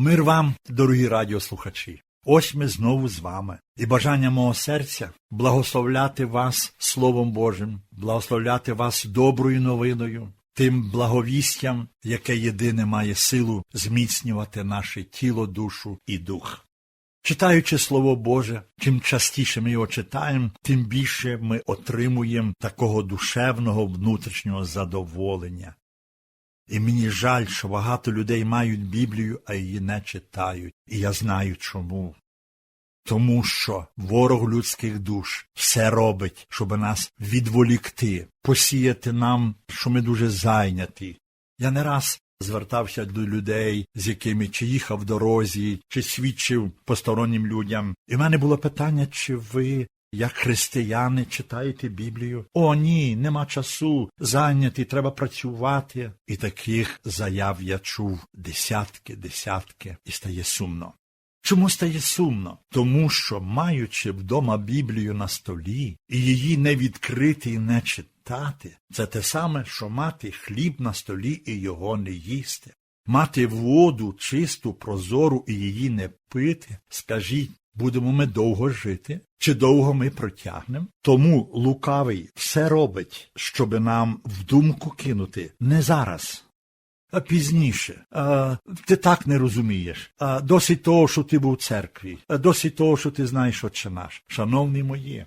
Мир вам, дорогі радіослухачі! Ось ми знову з вами, і бажання мого серця благословляти вас Словом Божим, благословляти вас доброю новиною, тим благовістям, яке єдине має силу зміцнювати наше тіло, душу і дух. Читаючи Слово Боже, чим частіше ми його читаємо, тим більше ми отримуємо такого душевного внутрішнього задоволення. І мені жаль, що багато людей мають Біблію, а її не читають. І я знаю чому. Тому що ворог людських душ все робить, щоб нас відволікти, посіяти нам, що ми дуже зайняті. Я не раз звертався до людей, з якими чи їхав в дорозі, чи свідчив постороннім людям. І в мене було питання, чи ви як християни читаєте Біблію? О, ні, нема часу, зайняті, треба працювати. І таких заяв я чув десятки, десятки, і стає сумно. Чому стає сумно? Тому що, маючи вдома Біблію на столі і її не відкрити і не читати, це те саме, що мати хліб на столі і його не їсти. Мати воду чисту, прозору і її не пити, скажіть, будемо ми довго жити, чи довго ми протягнемо? Тому лукавий все робить, щоби нам в думку кинути не зараз. А пізніше, а, ти так не розумієш. А, досить того, що ти був у церкві, а, досить того, що ти знаєш отче наш. Шановні мої,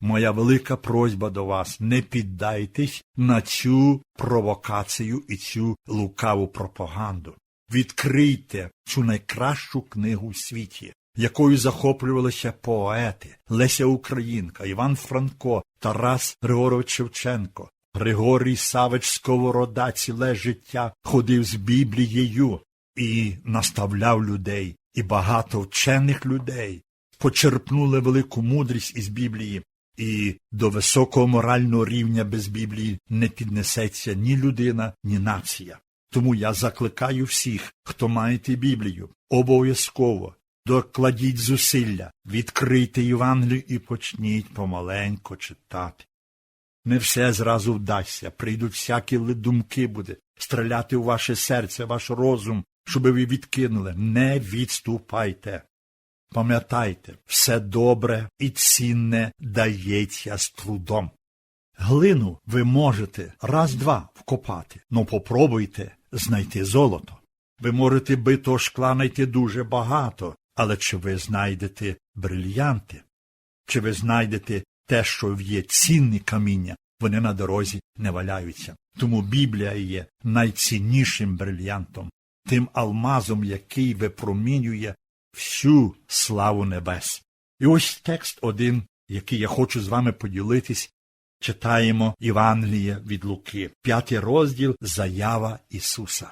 моя велика просьба до вас, не піддайтесь на цю провокацію і цю лукаву пропаганду. Відкрийте цю найкращу книгу в світі, якою захоплювалися поети Леся Українка, Іван Франко, Тарас Григорович Шевченко. Григорій Савич Сковорода ціле життя ходив з Біблією і наставляв людей, і багато вчених людей почерпнули велику мудрість із Біблії, і до високого морального рівня без Біблії не піднесеться ні людина, ні нація. Тому я закликаю всіх, хто маєте Біблію, обов'язково докладіть зусилля, відкрийте Євангелію і почніть помаленько читати. Не все зразу вдасться, прийдуть всякі думки буде, стріляти у ваше серце, ваш розум, щоб ви відкинули. Не відступайте. Пам'ятайте, все добре і цінне дається з трудом. Глину ви можете раз-два вкопати, но попробуйте знайти золото. Ви можете битого шкла знайти дуже багато, але чи ви знайдете брильянти? Чи ви знайдете те, що є цінні каміння, вони на дорозі не валяються. Тому Біблія є найціннішим брильянтом, тим алмазом, який випромінює всю славу небес. І ось текст один, який я хочу з вами поділитись, читаємо Євангелія від Луки, п'ятий розділ Заява Ісуса.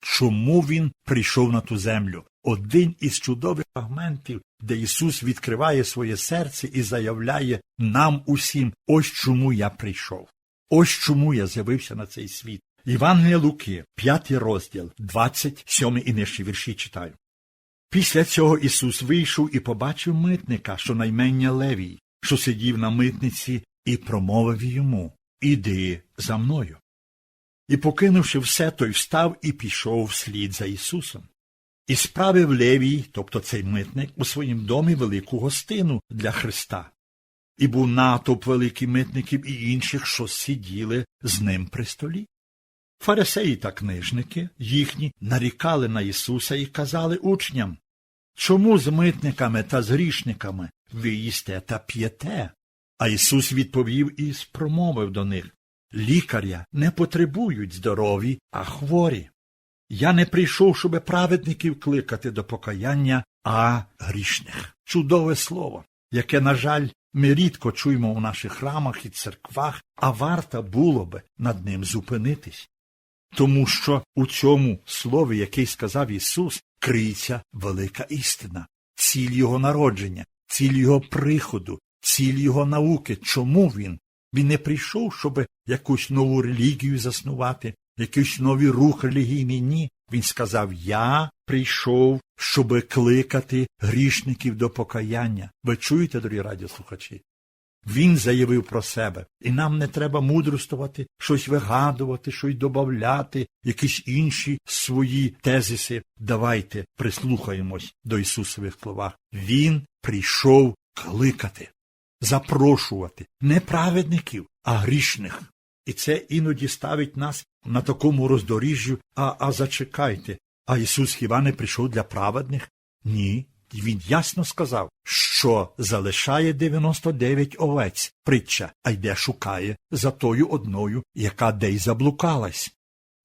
Чому Він прийшов на ту землю? Один із чудових фрагментів, де Ісус відкриває своє серце і заявляє нам усім, ось чому я прийшов. Ось чому я з'явився на цей світ. Івангелія Луки, п'ятий розділ, 27 і нижчі вірші читаю. Після цього Ісус вийшов і побачив митника, що наймення Левій, що сидів на митниці, і промовив йому Іди за мною. І, покинувши все, той встав і пішов вслід за Ісусом. І справив Левій, тобто цей митник, у своїм домі велику гостину для Христа. І був натовп великих митників і інших, що сиділи з ним при столі. Фарисеї та книжники їхні нарікали на Ісуса і казали учням, чому з митниками та з грішниками ви їсте та п'єте? А Ісус відповів і спромовив до них Лікаря не потребують здорові, а хворі. Я не прийшов, щоби праведників кликати до покаяння, а грішних. Чудове слово, яке, на жаль, ми рідко чуємо у наших храмах і церквах, а варто було би над ним зупинитись. Тому що у цьому слові, який сказав Ісус, криється велика істина, ціль Його народження, ціль Його приходу, ціль Його науки. Чому Він? Він не прийшов, щоб якусь нову релігію заснувати, якийсь новий рух релігійний. Ні. Він сказав: Я прийшов, щоб кликати грішників до покаяння. Ви чуєте, дорогі радіослухачі? Він заявив про себе, і нам не треба мудрствувати, щось вигадувати, щось додати, якісь інші свої тезиси. Давайте прислухаємось до Ісусових словах. Він прийшов кликати, запрошувати не праведників, а грішних. І це іноді ставить нас на такому роздоріжжю, а, а зачекайте. А Ісус хіба не прийшов для праведних? Ні. Він ясно сказав, що залишає 99 овець, притча, а йде шукає за тою одною, яка де заблукалась.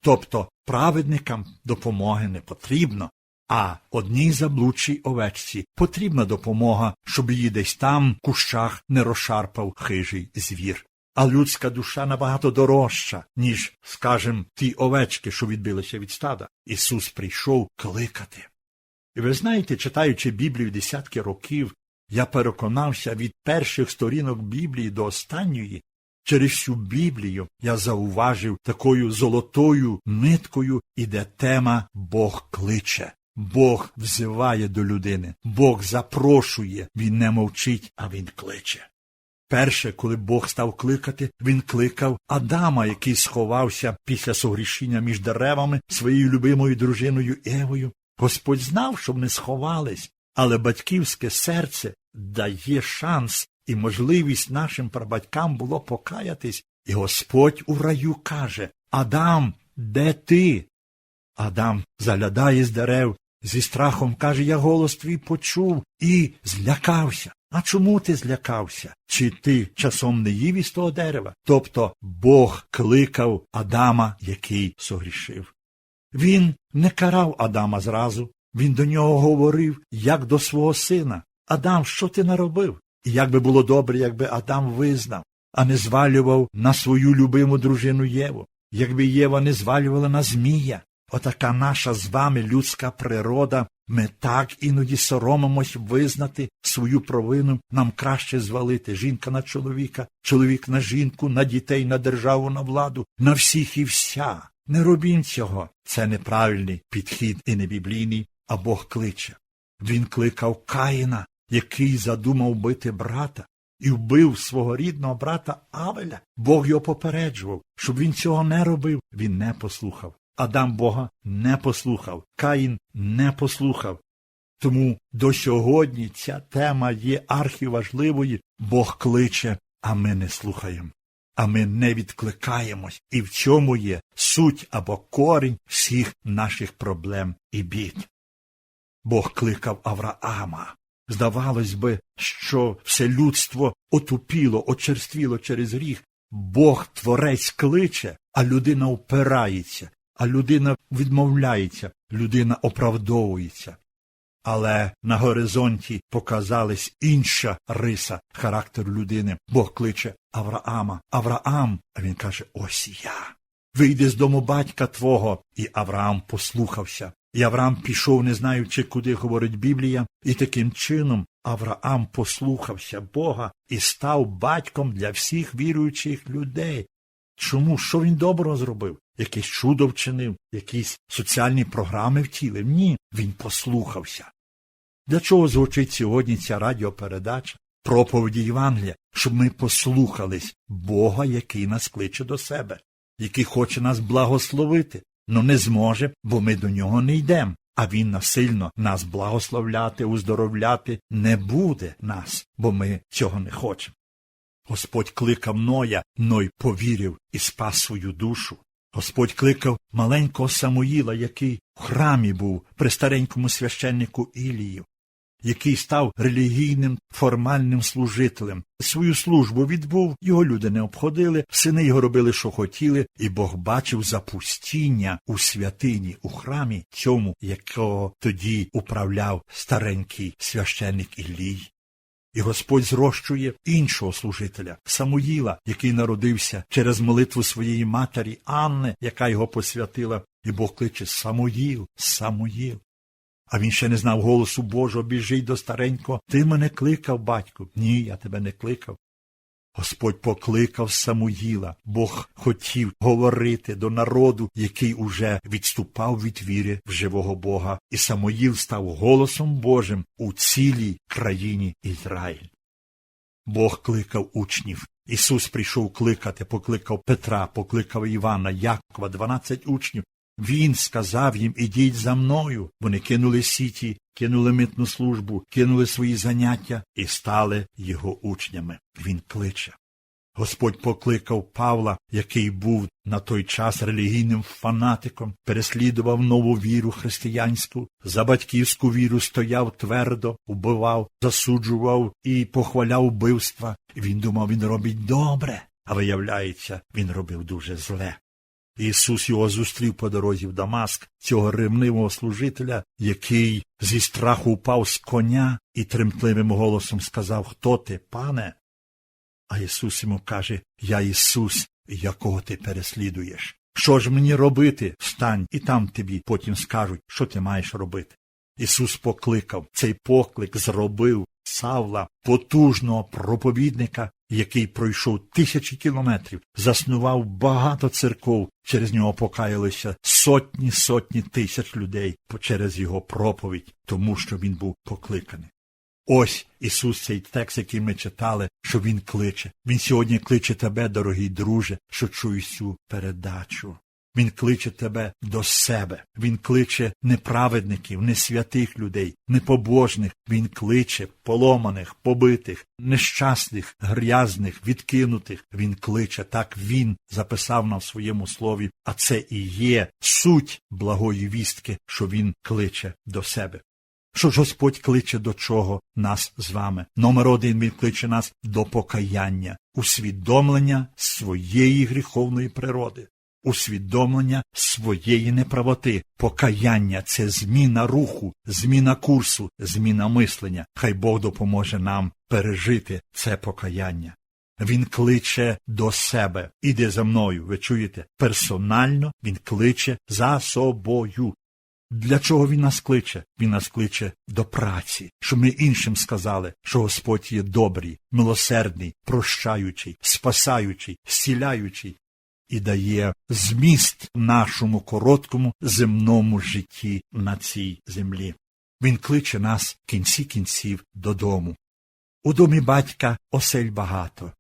Тобто праведникам допомоги не потрібно, а одній заблудшій овечці потрібна допомога, щоб її десь там, в кущах, не розшарпав хижий звір. А людська душа набагато дорожча, ніж, скажем, ті овечки, що відбилися від стада. Ісус прийшов кликати. І ви знаєте, читаючи Біблію десятки років, я переконався від перших сторінок Біблії до останньої, через всю Біблію я зауважив такою золотою ниткою іде тема Бог кличе. Бог взиває до людини, Бог запрошує, Він не мовчить, а Він кличе. Перше, коли Бог став кликати, він кликав Адама, який сховався після согрішіння між деревами своєю любимою дружиною Евою. Господь знав, щоб не сховались, але батьківське серце дає шанс і можливість нашим прабатькам було покаятись. І Господь у раю каже Адам, де ти? Адам заглядає з дерев, зі страхом каже, я голос твій почув і злякався. А чому ти злякався? Чи ти часом не їв із того дерева? Тобто Бог кликав Адама, який согрішив. Він не карав Адама зразу, він до нього говорив, як до свого сина. Адам, що ти наробив? І як би було добре, якби Адам визнав, а не звалював на свою любиму дружину Єву, якби Єва не звалювала на Змія. Отака наша з вами людська природа, ми так іноді соромимось визнати свою провину, нам краще звалити жінка на чоловіка, чоловік на жінку, на дітей, на державу, на владу, на всіх і вся. Не робім цього. Це неправильний підхід і не біблійний, а Бог кличе. Він кликав Каїна, який задумав бити брата, і вбив свого рідного брата Авеля. Бог його попереджував, щоб він цього не робив, він не послухав. Адам Бога не послухав, Каїн не послухав. Тому до сьогодні ця тема є архіважливою, Бог кличе, а ми не слухаємо. А ми не відкликаємось, і в цьому є суть або корінь всіх наших проблем і бід. Бог кликав Авраама. Здавалось би, що все людство отупіло, очерствіло через гріх. Бог творець кличе, а людина опирається, а людина відмовляється, людина оправдовується. Але на горизонті показалась інша риса характеру людини. Бог кличе Авраама, Авраам, а він каже: Ось я. Вийди з дому батька твого. І Авраам послухався. І Авраам пішов, не знаючи, куди говорить Біблія, і таким чином Авраам послухався Бога і став батьком для всіх віруючих людей. Чому? Що він доброго зробив? Якесь чудо вчинив, якісь соціальні програми втілив? Ні, він послухався. Для чого звучить сьогодні ця радіопередача? Проповіді Євангелія, щоб ми послухались Бога, який нас кличе до себе, який хоче нас благословити, но не зможе, бо ми до нього не йдемо. А він насильно нас благословляти, уздоровляти не буде нас, бо ми цього не хочемо. Господь кликав Ноя, Ной повірив і спас свою душу. Господь кликав маленького Самуїла, який в храмі був при старенькому священнику Ілію, який став релігійним формальним служителем. Свою службу відбув, його люди не обходили, сини його робили, що хотіли, і Бог бачив запустіння у святині, у храмі цьому, якого тоді управляв старенький священник Ілій. І Господь зрощує іншого служителя, Самуїла, який народився через молитву своєї матері Анни, яка його посвятила, і Бог кличе Самуїл, Самуїл. А він ще не знав голосу Божого, біжить до старенького. Ти мене кликав, батьку. Ні, я тебе не кликав. Господь покликав Самуїла, Бог хотів говорити до народу, який уже відступав від віри в живого Бога, і Самуїл став голосом Божим у цілій країні Ізраїль. Бог кликав учнів. Ісус прийшов кликати, покликав Петра, покликав Івана, Якова, дванадцять учнів. Він сказав їм ідіть за мною. Вони кинули сіті, кинули митну службу, кинули свої заняття і стали його учнями. Він кличе. Господь покликав Павла, який був на той час релігійним фанатиком, переслідував нову віру християнську, за батьківську віру стояв твердо, убивав, засуджував і похваляв вбивства. Він думав, він робить добре, а виявляється, він робив дуже зле. Ісус його зустрів по дорозі в Дамаск, цього ревнивого служителя, який зі страху впав з коня і тремтливим голосом сказав Хто ти, пане? А Ісус йому каже Я Ісус, якого ти переслідуєш. Що ж мені робити? Встань, і там тобі потім скажуть, що ти маєш робити. Ісус покликав, цей поклик зробив Савла, потужного проповідника, який пройшов тисячі кілометрів, заснував багато церков, через нього покаялися сотні сотні тисяч людей через його проповідь, тому що він був покликаний. Ось Ісус, цей текст, який ми читали, що Він кличе. Він сьогодні кличе тебе, дорогий друже, що чуєш цю передачу. Він кличе тебе до себе. Він кличе неправедників, несвятих людей, непобожних. Він кличе поломаних, побитих, нещасних, грязних, відкинутих. Він кличе, так він записав нам в своєму слові, а це і є суть благої вістки, що він кличе до себе. Що ж Господь кличе до чого нас з вами? Номер один він кличе нас до покаяння, усвідомлення своєї гріховної природи усвідомлення своєї неправоти, покаяння це зміна руху, зміна курсу, зміна мислення. Хай Бог допоможе нам пережити це покаяння. Він кличе до себе. Іде за мною, ви чуєте? Персонально він кличе за собою. Для чого він нас кличе? Він нас кличе до праці, щоб ми іншим сказали, що Господь є добрий, милосердний, прощаючий, спасаючий, зціляючий, і дає зміст нашому короткому земному житті на цій землі. Він кличе нас в кінці кінців додому. У домі батька осель багато,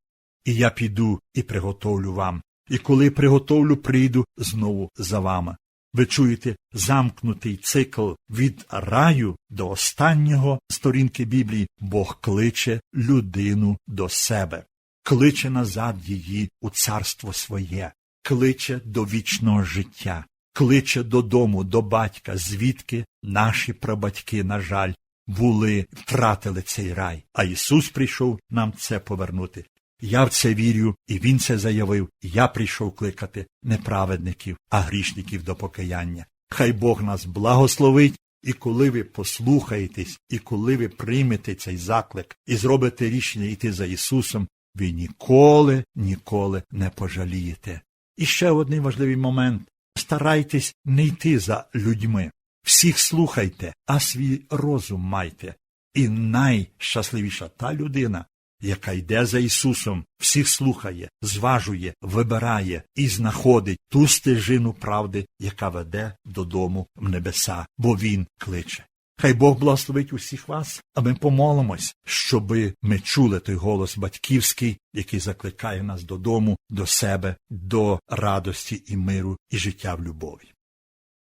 і я піду і приготовлю вам, і коли приготовлю, прийду знову за вами. Ви чуєте замкнутий цикл від раю до останнього сторінки Біблії Бог кличе людину до себе, кличе назад її у царство своє кличе до вічного життя, кличе додому, до батька, звідки наші прабатьки, на жаль, були, втратили цей рай, а Ісус прийшов нам це повернути. Я в це вірю, і Він це заявив. Я прийшов кликати неправедників, а грішників до покаяння. Хай Бог нас благословить, і коли ви послухаєтесь, і коли ви приймете цей заклик і зробите рішення йти за Ісусом, ви ніколи, ніколи не пожалієте. І ще один важливий момент старайтесь не йти за людьми. Всіх слухайте, а свій розум майте. І найщасливіша та людина, яка йде за Ісусом, всіх слухає, зважує, вибирає і знаходить ту стежину правди, яка веде додому в небеса, бо Він кличе. Хай Бог благословить усіх вас, а ми помолимось, щоби ми чули той голос батьківський, який закликає нас додому, до себе, до радості і миру і життя в любові.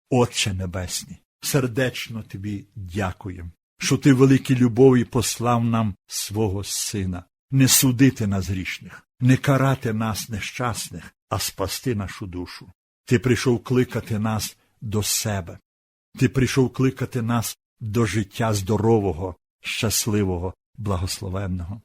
Отче Небесний, сердечно тобі дякуємо, що ти великій любові послав нам свого Сина, не судити нас грішних, не карати нас нещасних, а спасти нашу душу. Ти прийшов кликати нас до себе. Ти прийшов кликати нас до життя здорового, щасливого, благословенного.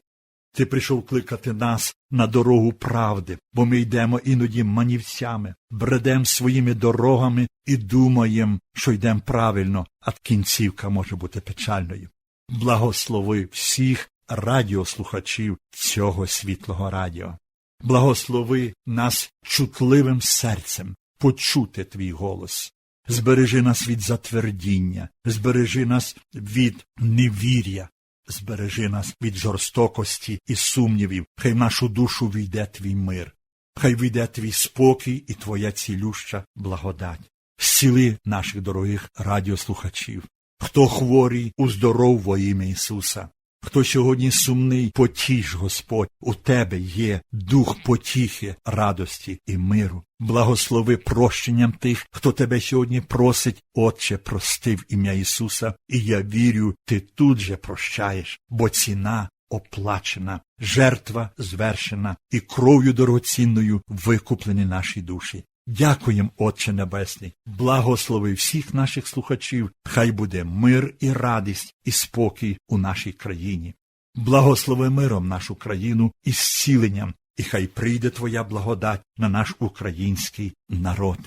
Ти прийшов кликати нас на дорогу правди, бо ми йдемо іноді манівцями, бредем своїми дорогами і думаємо, що йдемо правильно, а кінцівка може бути печальною. Благослови всіх радіослухачів цього світлого радіо. Благослови нас чутливим серцем почути твій голос. Збережи нас від затвердіння, збережи нас від невір'я, збережи нас від жорстокості і сумнівів, хай в нашу душу війде твій мир, хай війде твій спокій і твоя цілюща благодать. Зціли наших дорогих радіослухачів. Хто хворий, уздоров во ім'я Ісуса. Хто сьогодні сумний, потіш, Господь, у тебе є дух потіхи, радості і миру. Благослови прощенням тих, хто тебе сьогодні просить, Отче, прости в ім'я Ісуса, і я вірю, ти тут же прощаєш, бо ціна оплачена, жертва звершена, і кров'ю дорогоцінною викуплені наші душі. Дякуємо, Отче Небесний, благослови всіх наших слухачів, хай буде мир і радість і спокій у нашій країні. Благослови миром нашу країну і зціленням, і хай прийде Твоя благодать на наш український народ.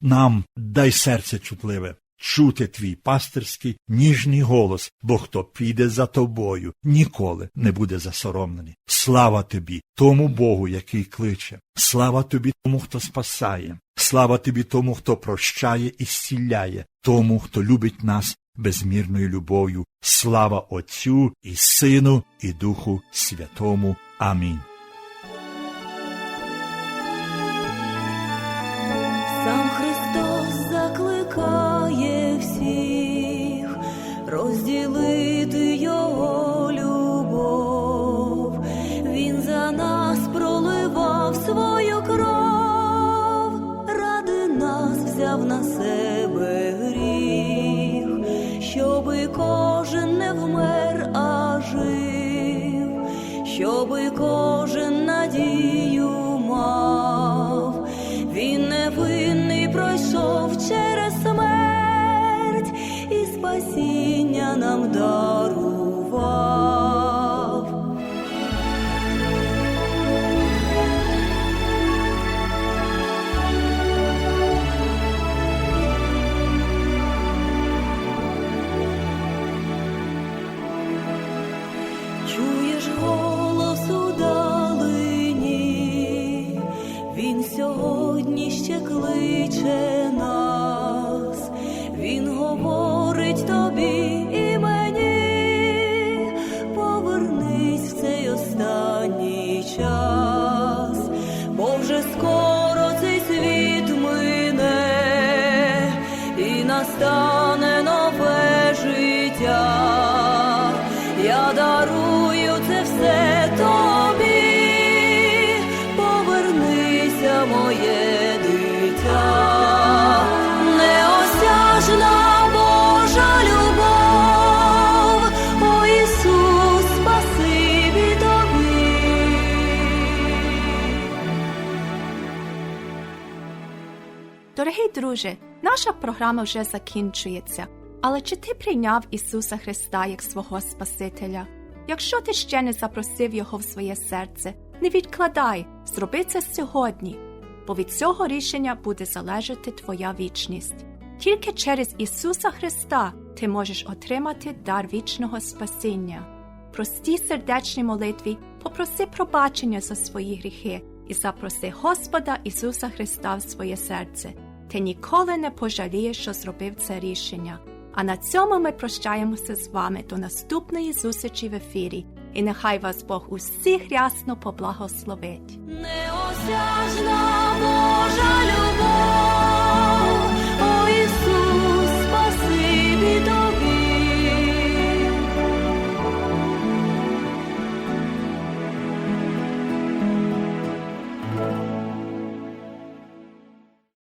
Нам дай серце чутливе, чути твій пастирський ніжний голос, бо хто піде за тобою, ніколи не буде засоромлений. Слава тобі, тому Богу, який кличе, слава тобі тому, хто спасає, слава тобі тому, хто прощає і зціляє, тому, хто любить нас безмірною любов'ю. Слава Отцю і Сину, і Духу Святому. Амінь. На себе гріх, щоби кожен не вмер, а жив, щоби кожен Друже, наша програма вже закінчується. Але чи ти прийняв Ісуса Христа як свого Спасителя? Якщо ти ще не запросив Його в своє серце, не відкладай, зроби це сьогодні, бо від цього рішення буде залежати твоя вічність. Тільки через Ісуса Христа ти можеш отримати дар вічного спасіння. Простій сердечній молитві попроси пробачення за свої гріхи і запроси Господа Ісуса Христа в своє серце. Ти ніколи не пожалієш, що зробив це рішення. А на цьому ми прощаємося з вами до наступної зустрічі в ефірі. І нехай вас Бог усіх рясно поблагословить. Неосяжна Божа любов.